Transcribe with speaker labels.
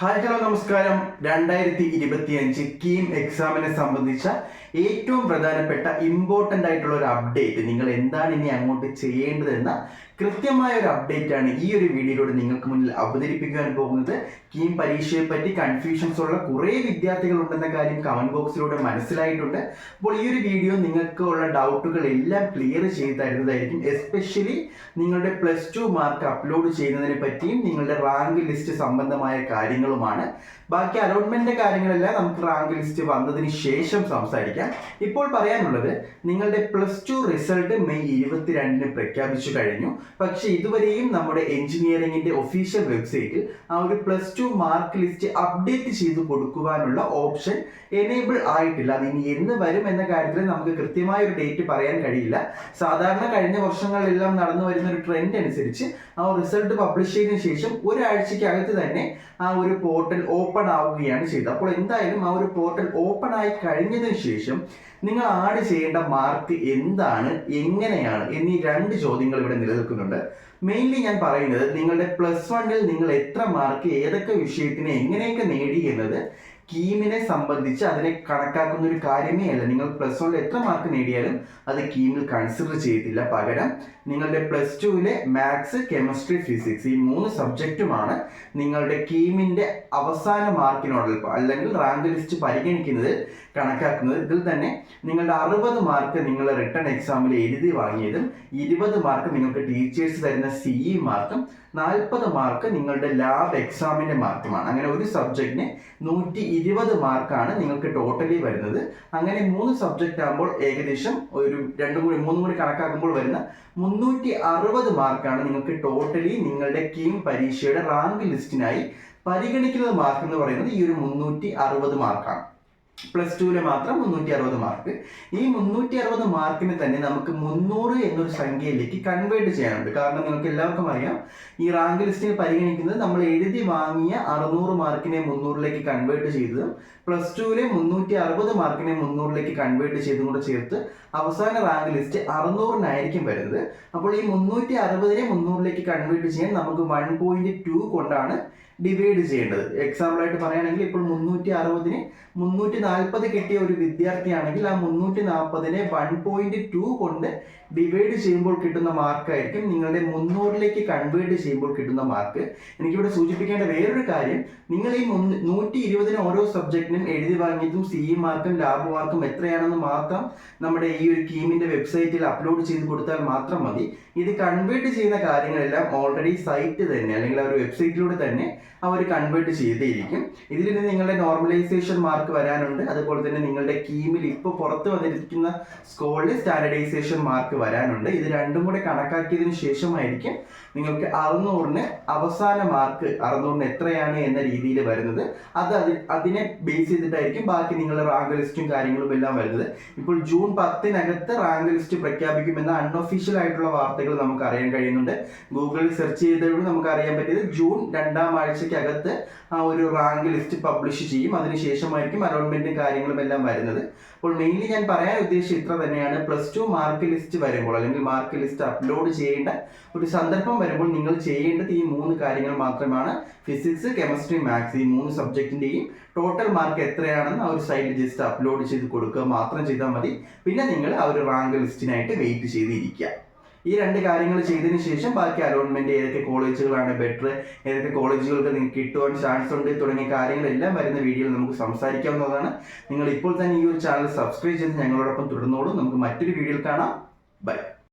Speaker 1: Hi hello നമസ്കാരം. രണ്ടായിരത്തി ഇരുപത്തി അഞ്ച് കീം എക്സാമിനെ സംബന്ധിച്ച ഏറ്റവും പ്രധാനപ്പെട്ട ഇമ്പോർട്ടന്റ് ആയിട്ടുള്ള ഒരു അപ്ഡേറ്റ് നിങ്ങൾ എന്താണ് ഇനി അങ്ങോട്ട് ചെയ്യേണ്ടതെന്ന കൃത്യമായ ഒരു അപ്ഡേറ്റ് ആണ് ഈ ഒരു വീഡിയോയിലൂടെ നിങ്ങൾക്ക് മുന്നിൽ അവതരിപ്പിക്കാൻ പോകുന്നത്. കീം പരീക്ഷയെ പറ്റി കൺഫ്യൂഷൻസ് ഉള്ള കുറേ വിദ്യാർത്ഥികൾ ഉണ്ടെന്ന കാര്യം കമന്റ് ബോക്സിലൂടെ മനസ്സിലായിട്ടുണ്ട്. അപ്പോൾ ഈ ഒരു വീഡിയോ നിങ്ങൾക്ക് ഉള്ള ഡൗട്ടുകൾ എല്ലാം ക്ലിയർ ചെയ്ത് തരുന്നതായിരിക്കും. എസ്പെഷ്യലി നിങ്ങളുടെ പ്ലസ് ടു മാർക്ക് അപ്ലോഡ് ചെയ്യുന്നതിനെ പറ്റിയും നിങ്ങളുടെ റാങ്ക് ലിസ്റ്റ് സംബന്ധമായ കാര്യങ്ങളുമാണ്. ബാക്കി അലോട്ട്മെന്റിന്റെ കാര്യങ്ങളെല്ലാം നമുക്ക് റാങ്ക് ലിസ്റ്റ് വന്നതിന് ശേഷം സംസാരിക്കാം. ഇപ്പോൾ പറയാനുള്ളത് നിങ്ങളുടെ പ്ലസ് ടു റിസൾട്ട് മെയ് ഇരുപത്തിരണ്ടിന് പ്രഖ്യാപിച്ചു കഴിഞ്ഞു. പക്ഷെ ഇതുവരെയും നമ്മുടെ എഞ്ചിനീയറിംഗിന്റെ ഒഫീഷ്യൽ വെബ്സൈറ്റിൽ ആ ഒരു plus two mark list update ചെയ്ത് കൊടുക്കുവാനുള്ള ഓപ്ഷൻ എനേബിൾ ആയിട്ടില്ല. അത് ഇനി എന്ന് വരും എന്ന കാര്യത്തിൽ നമുക്ക് കൃത്യമായ ഒരു ഡേറ്റ് പറയാൻ കഴിയില്ല. സാധാരണ കഴിഞ്ഞ വർഷങ്ങളിലെല്ലാം നടന്നു വരുന്ന ഒരു ട്രെൻഡ് അനുസരിച്ച് ആ റിസൾട്ട് പബ്ലിഷ് ചെയ്തതിനു ശേഷം ഒരാഴ്ചക്കകത്ത് തന്നെ ആ ഒരു പോർട്ടൽ ഓപ്പൺ ആവുകയാണ് ചെയ്തത്. അപ്പോൾ എന്തായാലും ആ ഒരു പോർട്ടൽ ഓപ്പൺ ആയി കഴിഞ്ഞതിന് ശേഷം നിങ്ങൾ ആഡ് ചെയ്യേണ്ട മാർക്ക് എന്താണ് എങ്ങനെയാണ് എന്നീ രണ്ട് ചോദ്യങ്ങൾ ഇവിടെ നിലനിൽക്കുന്നുണ്ട് മെയിൻലി ഞാൻ പറയുന്നത് നിങ്ങളുടെ പ്ലസ് വണ്ണിൽ നിങ്ങൾ എത്ര മാർക്ക് ഏതൊക്കെ വിഷയത്തിന് എങ്ങനെയൊക്കെ നേടി എന്നത് കീമിനെ സംബന്ധിച്ച് അതിനെ കണക്കാക്കുന്ന ഒരു കാര്യമേ അല്ല. നിങ്ങൾ പ്ലസ് വണ്ണിൽ എത്ര മാർക്ക് നേടിയാലും അത് കീമിൽ കൺസിഡർ ചെയ്തില്ല പകരം നിങ്ങളുടെ പ്ലസ് ടുവിലെ മാത്സ് കെമിസ്ട്രി ഫിസിക്സ് ഈ മൂന്ന് സബ്ജക്റ്റുമാണ് നിങ്ങളുടെ കീമിന്റെ അവസാന മാർക്കിനോട് അല്ലെങ്കിൽ റാങ്ക് ലിസ്റ്റ് പരിഗണിക്കുന്നത് കണക്കാക്കുന്നത്. ഇതിൽ തന്നെ നിങ്ങളുടെ അറുപത് മാർക്ക് നിങ്ങൾ റിട്ടേൺ എക്സാമിൽ എഴുതി വാങ്ങിയതും ഇരുപത് മാർക്ക് നിങ്ങൾക്ക് ടീച്ചേഴ്സ് തരുന്ന സിഇ മാർക്കും നാൽപ്പത് മാർക്ക് നിങ്ങളുടെ ലാബ് എക്സാമിന്റെ മാർക്കുമാണ് അങ്ങനെ ഒരു സബ്ജക്റ്റിന് നൂറ്റി ഇരുപത് മാർക്കാണ് നിങ്ങൾക്ക് ടോട്ടലി വരുന്നത്. അങ്ങനെ മൂന്ന് സബ്ജക്റ്റ് ആകുമ്പോൾ ഏകദേശം ഒരു രണ്ടും കൂടി മൂന്നും കൂടി കണക്കാക്കുമ്പോൾ വരുന്ന മുന്നൂറ്റി അറുപത് മാർക്കാണ് നിങ്ങൾക്ക് ടോട്ടലി നിങ്ങളുടെ കീം പരീക്ഷയുടെ റാങ്ക് ലിസ്റ്റിനായി പരിഗണിക്കുന്ന മാർക്ക് എന്ന് പറയുന്നത് ഈ ഒരു മുന്നൂറ്റി അറുപത് മാർക്കാണ്. പ്ലസ് ടുവിലെ മാത്രം മുന്നൂറ്റി അറുപത് മാർക്ക് ഈ മുന്നൂറ്റി അറുപത് മാർക്കിന് തന്നെ നമുക്ക് മുന്നൂറ് എന്നൊരു സംഖ്യയിലേക്ക് കൺവേർട്ട് ചെയ്യാനുണ്ട്. കാരണം നിങ്ങൾക്ക് എല്ലാവർക്കും അറിയാം ഈ റാങ്ക് ലിസ്റ്റിൽ പരിഗണിക്കുന്നത് നമ്മൾ എഴുതി വാങ്ങിയ അറുന്നൂറ് മാർക്കിനെ മുന്നൂറിലേക്ക് കൺവേർട്ട് ചെയ്തതും പ്ലസ് ടുവിലെ മുന്നൂറ്റി അറുപത് മാർക്കിനെ മുന്നൂറിലേക്ക് കൺവേർട്ട് ചെയ്തും കൂടെ ചേർത്ത് അവസാന റാങ്ക് ലിസ്റ്റ് അറുന്നൂറിനായിരിക്കും വരുന്നത്. അപ്പോൾ ഈ മുന്നൂറ്റി അറുപതിനെ മുന്നൂറിലേക്ക് കൺവേർട്ട് ചെയ്യാൻ നമുക്ക് വൺ പോയിന്റ് ടു കൊണ്ടാണ് ഡിവൈഡ് ചെയ്യേണ്ടത്. എക്സാമ്പിൾ ആയിട്ട് പറയുകയാണെങ്കിൽ ഇപ്പോൾ മുന്നൂറ്റി അറുപതിന് മുന്നൂറ്റി നാൽപ്പത് കിട്ടിയ ഒരു വിദ്യാർത്ഥിയാണെങ്കിൽ ആ മുന്നൂറ്റി നാൽപ്പതിനെ വൺ പോയിന്റ് ടു കൊണ്ട് ഡിവൈഡ് ചെയ്യുമ്പോൾ കിട്ടുന്ന മാർക്കായിരിക്കും നിങ്ങളുടെ മുന്നൂറിലേക്ക് കൺവേർട്ട് ചെയ്യുമ്പോൾ കിട്ടുന്ന മാർക്ക് എനിക്കിവിടെ സൂചിപ്പിക്കേണ്ട വേറൊരു കാര്യം നിങ്ങൾ ഈ നൂറ്റി ഇരുപതിന് ഓരോ സബ്ജക്റ്റിനും എഴുതി വാങ്ങിയതും സി ഇ മാർക്കും ലാബ് മാർക്കും എത്രയാണെന്ന് മാത്രം നമ്മുടെ ഈ ഒരു ടീമിന്റെ വെബ്സൈറ്റിൽ അപ്ലോഡ് ചെയ്ത് കൊടുത്താൽ മാത്രം മതി. ഇത് കൺവേർട്ട് ചെയ്യുന്ന കാര്യങ്ങളെല്ലാം ഓൾറെഡി സൈറ്റ് തന്നെ അല്ലെങ്കിൽ ആ ഒരു വെബ്സൈറ്റിലൂടെ തന്നെ അവർ കൺവേർട്ട് ചെയ്തേയിരിക്കും. ഇതിൽ നിന്ന് നിങ്ങളുടെ നോർമലൈസേഷൻ മാർക്ക് വരാനുണ്ട് അതുപോലെ തന്നെ നിങ്ങളുടെ കീമിൽ ഇപ്പോൾ പുറത്ത് വന്നിരിക്കുന്ന സ്കോളിൽ സ്റ്റാൻഡർഡൈസേഷൻ മാർക്ക് വരാനുണ്ട്. ഇത് രണ്ടും കൂടെ കണക്കാക്കിയതിനു ശേഷമായിരിക്കും നിങ്ങൾക്ക് അറുന്നൂറിന് അവസാന മാർക്ക് അറുന്നൂറിന് എത്രയാണ് എന്ന രീതിയിൽ വരുന്നത്. അത് അതിനെ ബേസ് ചെയ്തിട്ടായിരിക്കും ബാക്കി നിങ്ങളുടെ റാങ്ക് ലിസ്റ്റും കാര്യങ്ങളും എല്ലാം വരുന്നത്. ഇപ്പോൾ ജൂൺ പത്തിനകത്ത് റാങ്ക് ലിസ്റ്റ് പ്രഖ്യാപിക്കുമെന്ന അൺഒഫീഷ്യൽ ആയിട്ടുള്ള വാർത്തകൾ നമുക്ക് അറിയാൻ കഴിയുന്നുണ്ട്. ഗൂഗിളിൽ സെർച്ച് ചെയ്തപ്പോഴും നമുക്ക് അറിയാൻ പറ്റിയത് ജൂൺ രണ്ടാം ആഴ്ചക്കകത്ത് ആ ഒരു റാങ്ക് ലിസ്റ്റ് പബ്ലിഷ് ചെയ്യും. അതിനുശേഷമായിരിക്കും അലോട്ട്മെന്റും കാര്യങ്ങളും എല്ലാം വരുന്നത്. അപ്പോൾ മെയിൻലി ഞാൻ പറയാൻ ഉദ്ദേശിച്ച ഇത്ര തന്നെയാണ്. പ്ലസ് ടു മാർക്ക് ലിസ്റ്റ് വരുമ്പോൾ അല്ലെങ്കിൽ മാർക്ക് ലിസ്റ്റ് അപ്ലോഡ് ചെയ്യേണ്ട ഒരു സന്ദർഭം വരുമ്പോൾ നിങ്ങൾ ചെയ്യേണ്ടത് ഈ മൂന്ന് കാര്യങ്ങൾ മാത്രമാണ്. ഫിസിക്സ് കെമിസ്ട്രി മാത്സ് ഈ മൂന്ന് സബ്ജക്റ്റിന്റെയും ടോട്ടൽ മാർക്ക് എത്രയാണെന്ന് ആ ഒരു സൈഡിൽ ജസ്റ്റ് അപ്ലോഡ് ചെയ്ത് കൊടുക്കുക. മാത്രം ചെയ്താൽ മതി. പിന്നെ നിങ്ങൾ ആ ഒരു റാങ്ക് ലിസ്റ്റിനായിട്ട് വെയിറ്റ് ചെയ്തിരിക്കുക ഈ രണ്ട് കാര്യങ്ങൾ ചെയ്തതിന് ശേഷം ബാക്കി അലോട്ട്മെന്റ് ഏതൊക്കെ കോളേജുകളാണ് ബെറ്റർ ഏതൊക്കെ കോളേജുകൾക്ക് നിങ്ങൾക്ക് കിട്ടുവാൻ ചാൻസ് ഉണ്ട് തുടങ്ങിയ കാര്യങ്ങളെല്ലാം വരുന്ന വീഡിയോയിൽ നമുക്ക് സംസാരിക്കാവുന്നതാണ് നിങ്ങൾ ഇപ്പോൾ തന്നെ ഈ ഒരു ചാനൽ സബ്സ്ക്രൈബ് ചെയ്ത് ഞങ്ങളോടൊപ്പം തുടർന്നോളൂ. നമുക്ക് മറ്റൊരു വീഡിയോയിൽ കാണാം. ബൈ